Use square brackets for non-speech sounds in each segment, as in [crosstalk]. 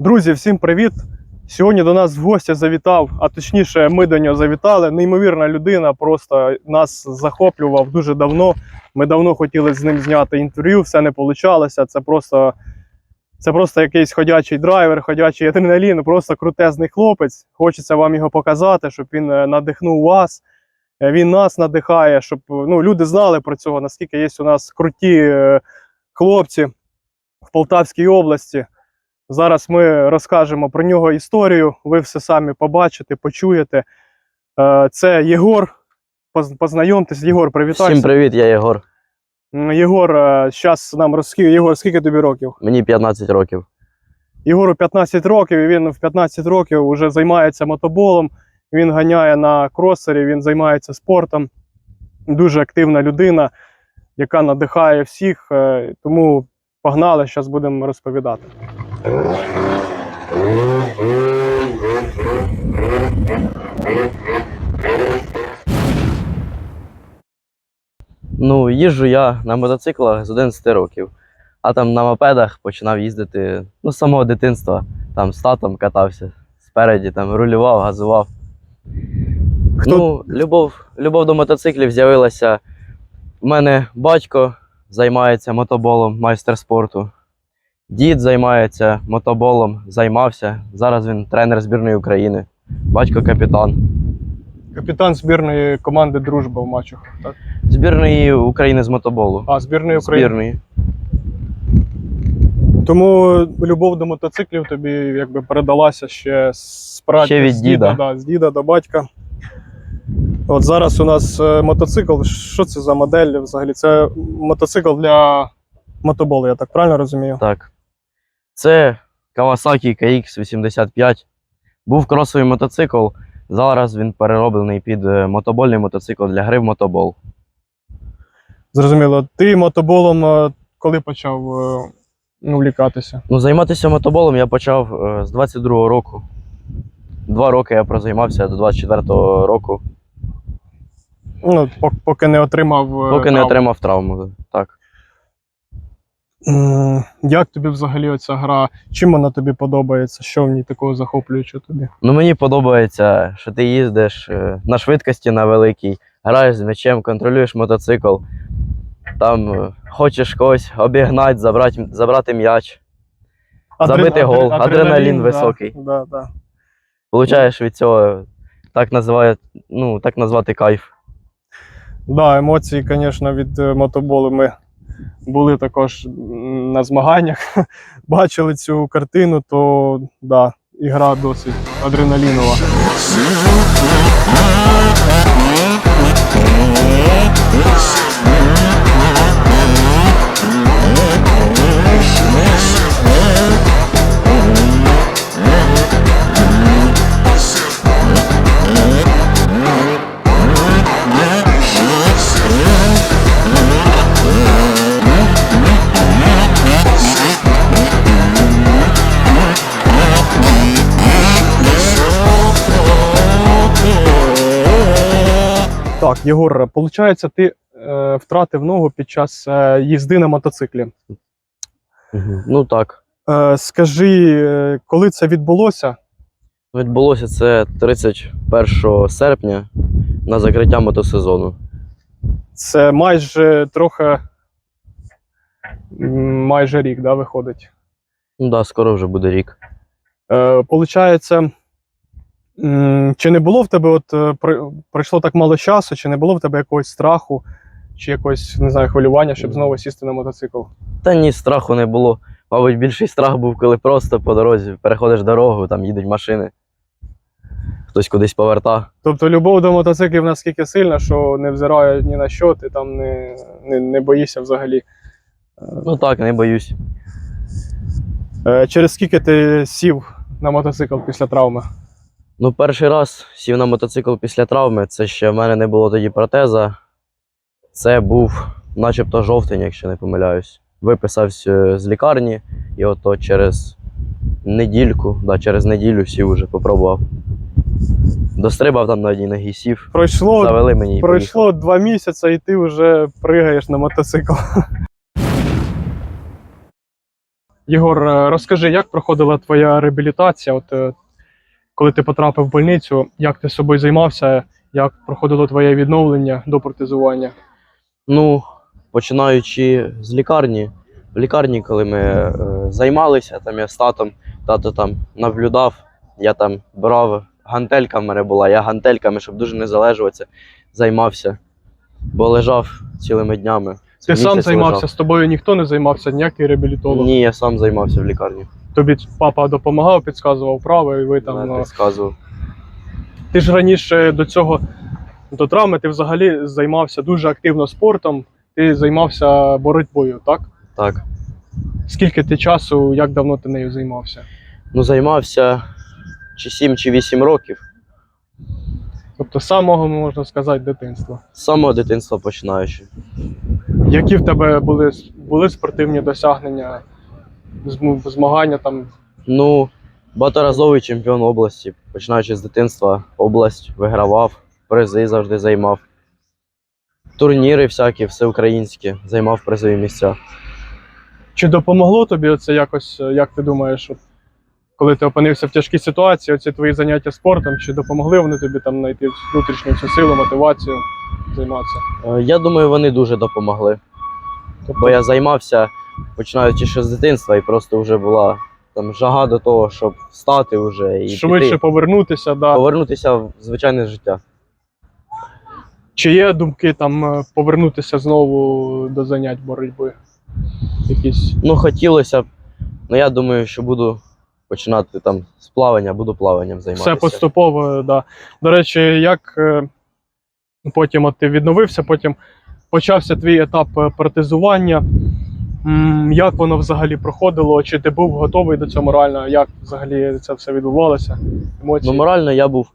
Друзі, всім привіт! Сьогодні до нас в гості завітав, а точніше, ми до нього завітали. Неймовірна людина, просто нас захоплював дуже давно. Ми давно хотіли з ним зняти інтерв'ю, все не вийшло. Це просто, це просто якийсь ходячий драйвер, ходячий адреналін, просто крутезний хлопець. Хочеться вам його показати, щоб він е, надихнув вас. Е, Він нас надихає, щоб ну, люди знали про цього, наскільки є у нас круті е, хлопці в Полтавській області. Зараз ми розкажемо про нього історію. Ви все самі побачите, почуєте. Е, Це Єгор. Познайомтесь, Єгор, привітайся. Всім привіт, я Єгор. Єгор, зараз нам розкаже. Єгор, скільки тобі років? Мені 15 років. Єгору 15 років, і він в 15 років вже займається мотоболом. Він ганяє на кросері, він займається спортом. Дуже активна людина, яка надихає всіх. е, Тому погнали, зараз будемо розповідати. Ну, їжджу я на мотоциклах з 11 років, а там на мопедах починав їздити ну, з самого дитинства. Там з татом катався спереді, там рулював, газував. Хто- Ну, любов, любов до мотоциклів з'явилася. У мене батько займається мотоболом, майстер спорту. Дід займається мотоболом, займався. Зараз він тренер збірної України. Батько капітан. Капітан збірної команди Дружба в матчах. Так? Збірної України з мотоболу. А, збірної України. Збірної. Тому любов до мотоциклів тобі якби передалася ще з прадіда, Ще від з діда. Да, з діда до батька. От зараз у нас е, мотоцикл. Що це за модель взагалі? Це мотоцикл для мотоболу, я так правильно розумію? Так. Це Kawasaki KX85. Був кросовий мотоцикл. Зараз він перероблений під е, мотобольний мотоцикл для гри в мотобол. Зрозуміло. Ти мотоболом е, коли почав е, увлікатися? Ну, займатися мотоболом я почав з 22-го року. Два роки я прозаймався до 24-го року, Ну, поки не отримав. поки не отримав травму. Так. М, Як тобі взагалі оця гра? Чим вона тобі подобається? Що в ній такого захоплюючого тобі? Ну, мені подобається, що ти їздиш е, на швидкості на великій, граєш з м'ячем, контролюєш мотоцикл. Там е, хочеш когось обігнати, забрати, забрати м'яч. Забити гол, адреналін да, високий. Да, да. Получаєш від цього так називають, ну, так назвати кайф. Да, емоції, звісно, від е, мотоболу. Ми були також на змаганнях, [laughs] бачили цю картину, то да, ігра досить адреналінова. Так, Єгор, виходить, ти е, втратив ногу під час е, їзди на мотоциклі. Ну так. Е, скажи, е, коли це відбулося? Відбулося це 31 серпня на закриття мотосезону. Це майже трохи майже рік, да, виходить. Ну так, да, скоро вже буде рік. Е, Получається, чи не було в тебе, от е, пройшло так мало часу, чи не було в тебе якогось страху, чи якогось, не знаю, хвилювання, щоб знову сісти на мотоцикл? Та ні, страху не було. Мабуть, більший страх був, коли просто по дорозі переходиш дорогу, там їдуть машини, хтось кудись поверта. Тобто любов до мотоциклів наскільки сильна, що не взирає ні на що, ти там не, не, не боїшся взагалі. Ну так, не боюсь. Е, Через скільки ти сів на мотоцикл після травми? Ну, перший раз сів на мотоцикл після травми, це ще в мене не було тоді протеза. Це був начебто жовтень, якщо не помиляюсь. Виписався з лікарні, і ото через недільку, да, через неділю сів уже попробував. Дострибав там на одній ногі сів, Пройшло, завели мені і поїхав. два місяці, і ти вже пригаєш на мотоцикл. [laughs] Єгор, е, розкажи, як проходила твоя реабілітація? От е, коли ти потрапив в больницю, як ти собою займався, як проходило твоє відновлення до протезування? Ну, починаючи з лікарні. В лікарні, коли ми е, займалися, там я з татом, тато там наблюдав, я там брав гантелька в мене була, я гантельками, щоб дуже не залежуватися, займався, бо лежав цілими днями. Ти сам займався, лежав. з тобою ніхто не займався, ніякий реабілітолог. Ні, я сам займався в лікарні. Тобі папа допомагав, підказував вправи, і ви там. Е, підказував. Ти ж раніше до цього, до травми, ти взагалі займався дуже активно спортом, ти займався боротьбою, так? Так. Скільки ти часу, як давно ти нею займався? Ну, займався чи 7, чи 8 років. Тобто з самого, можна сказати, дитинства. З самого дитинства починаючи. Які в тебе були, були спортивні досягнення, змагання там? Ну, багаторазовий чемпіон області, починаючи з дитинства, область вигравав, призи завжди займав. Турніри всякі, всеукраїнські, займав призові місця. Чи допомогло тобі оце якось, е, як ти думаєш, от, коли ти опинився в тяжкій ситуації, оці твої заняття спортом, чи допомогли вони тобі там знайти внутрішню цю силу, мотивацію займатися? Е, Я думаю, вони дуже допомогли. Тобто, Бо я займався, починаючи ще з дитинства, і просто вже була там жага до того, щоб встати вже і швидше піти, повернутися, да. повернутися в звичайне життя. Чи є думки там е, повернутися знову до занять боротьби? Якісь. Ну, хотілося б. Ну, я думаю, що буду починати там з плавання, буду плаванням займатися. Все поступово, да. До речі, як е, потім от ти відновився, потім почався твій етап е, протезування. Як воно взагалі проходило? Чи ти був готовий до цього морально? Як взагалі це все відбувалося? Емоції? Ну, морально я був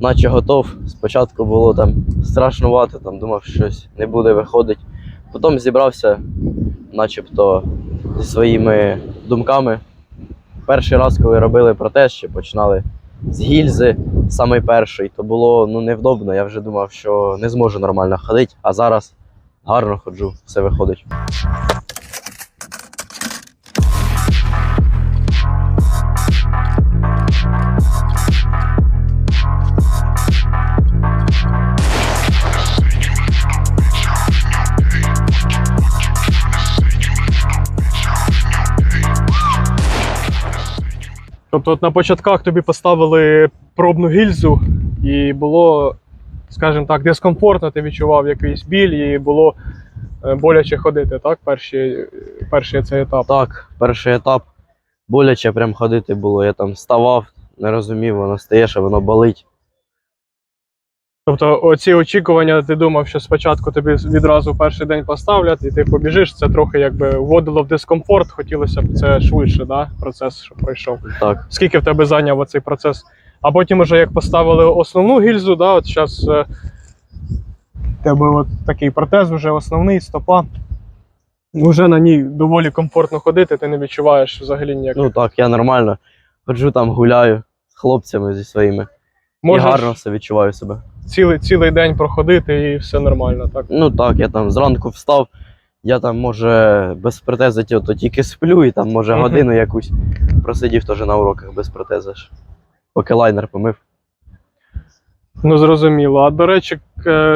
наче готов. Спочатку було там страшнувато, там думав, що щось не буде виходити. Потім зібрався, начебто, зі своїми думками. Перший раз, коли робили протест, ще починали з гільзи, самий перший, то було ну, невдобно. Я вже думав, що не зможу нормально ходити, а зараз гарно ходжу, все виходить. Тобто, от на початках тобі поставили пробну гільзу, і було, скажімо так, дискомфортно, ти відчував якийсь біль, і було е, боляче ходити, так? Перший, перший цей етап. Так, перший етап боляче прям ходити було. Я там вставав, не розумів, воно стає, що воно болить. Тобто, оці очікування, ти думав, що спочатку тобі відразу перший день поставлять, і ти побіжиш, це трохи якби вводило в дискомфорт, хотілося б це швидше, да? процес, що пройшов. Так. Скільки в тебе зайняв оцей процес? А потім, уже як поставили основну гільзу, да, от зараз е, в тебе от такий протез, вже основний, стопа. Уже на ній доволі комфортно ходити, ти не відчуваєш взагалі ніяких. Ну так, я нормально ходжу там, гуляю з хлопцями зі своїми. Можеш І гарно все відчуваю себе. цілий, цілий день проходити і все нормально, так? Ну так, я там зранку встав, я там, може, без протеза ті- то тільки сплю, і там, може, годину якусь просидів теж на уроках без протеза ж. Поки лайнер помив. Ну, зрозуміло. А до речі,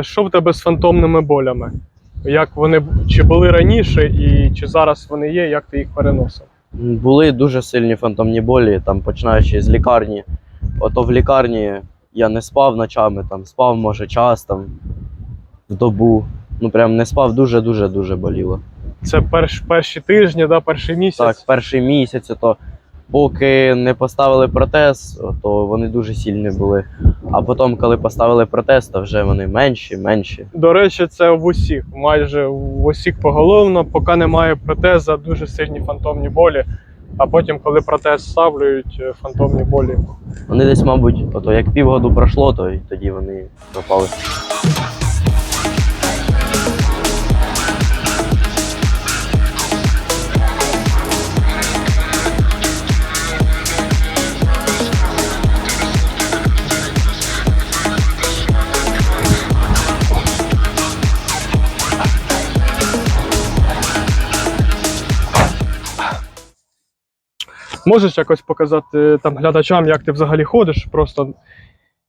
що в тебе з фантомними болями? Як вони чи були раніше, і чи зараз вони є, як ти їх переносив? Були дуже сильні фантомні болі, там, починаючи з лікарні. Ото в лікарні я не спав ночами, там спав, може, час там в добу. Ну прям не спав дуже-дуже дуже боліло. Це перш, перші тижні, да, перший місяць. Так, перший місяць, то поки не поставили протез, то вони дуже сильні були. А потім, коли поставили протез, то вже вони менші, менші. До речі, це в усіх, майже в усіх поголовно, поки немає протеза, дуже сильні фантомні болі. А потім, коли протез ставлюють, е, фантомні болі. Вони десь, мабуть, ото як півгоду пройшло, то й тоді вони пропали. Можеш якось показати там глядачам, як ти взагалі ходиш, просто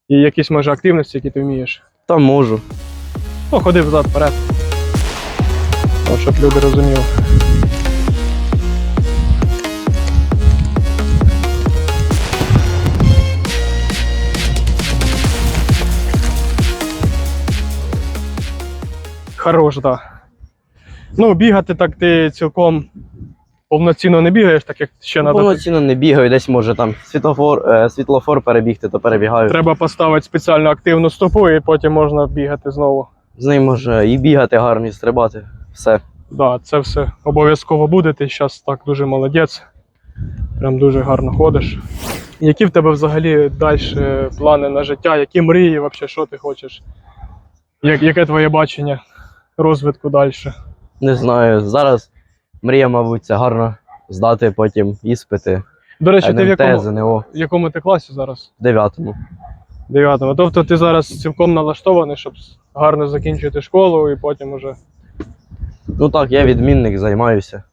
і якісь може активності, які ти вмієш. Та можу. Ну, ходи взад вперед. Ну, щоб люди розуміли. Хорош, так. Да. Ну, бігати так ти цілком повноцінно не бігаєш, так як ще Ну, надо. Повноцінно не бігаю, десь може там світлофор, е, світлофор перебігти, то перебігаю. Треба поставити спеціально активну стопу, і потім можна бігати знову. З ним може і бігати гарно, і стрибати. Все. Да, це все обов'язково буде. Ти зараз так дуже молодець. Прям дуже гарно ходиш. Які в тебе взагалі далі плани на життя? Які мрії, взагалі, що ти хочеш? Як, яке твоє бачення розвитку далі? Не знаю. Зараз мрія, мабуть, це гарно здати потім іспити. До речі, ти в якому, ЗНО в якому ти класі зараз? в дев'ятому. Дев'ятому. Тобто ти зараз цілком налаштований, щоб гарно закінчити школу і потім уже. Ну так, я відмінник, займаюся.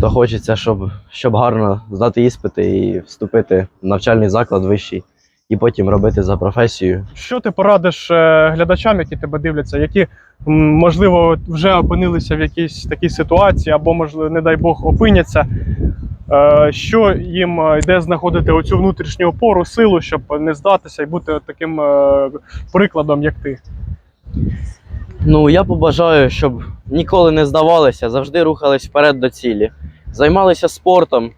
То хочеться, щоб, щоб гарно здати іспити і вступити в навчальний заклад вищий, і потім робити за професією. Що ти порадиш е, глядачам, які тебе дивляться, які можливо вже опинилися в якійсь такій ситуації, або, можливо, не дай Бог, опиняться? Е, Що їм е, йде знаходити оцю внутрішню опору, силу, щоб не здатися і бути таким прикладом, як ти? Ну, я побажаю, щоб ніколи не здавалися, завжди рухались вперед до цілі. Займалися спортом.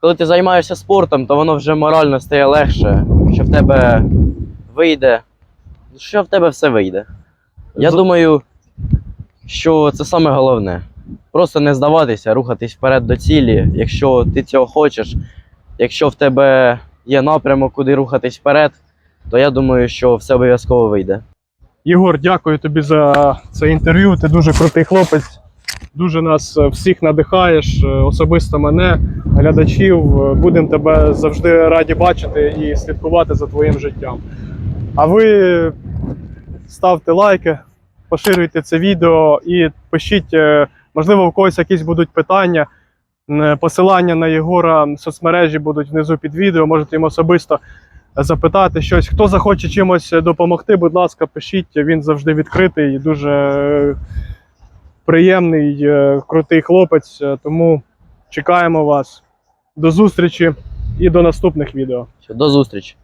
Коли ти займаєшся спортом, то воно вже морально стає легше, що в тебе вийде, що в тебе все вийде. Я З- думаю, що це саме головне. Просто не здаватися, рухатись вперед до цілі, якщо ти цього хочеш, якщо в тебе є напрямок, куди рухатись вперед, то я думаю, що все обов'язково вийде. Єгор, дякую тобі за це інтерв'ю. Ти дуже крутий хлопець. Дуже нас е, всіх надихаєш, е, особисто мене, глядачів. Е, Будемо тебе завжди раді бачити і слідкувати за твоїм життям. А ви ставте лайки, поширюйте це відео і пишіть, можливо, у когось якісь будуть питання. Посилання на Єгора в соцмережі будуть внизу під відео. Можете їм особисто запитати щось. Хто захоче чимось допомогти, будь ласка, пишіть. Він завжди відкритий і дуже приємний, е, крутий хлопець. Е, Тому чекаємо вас. До зустрічі і до наступних відео. До зустрічі!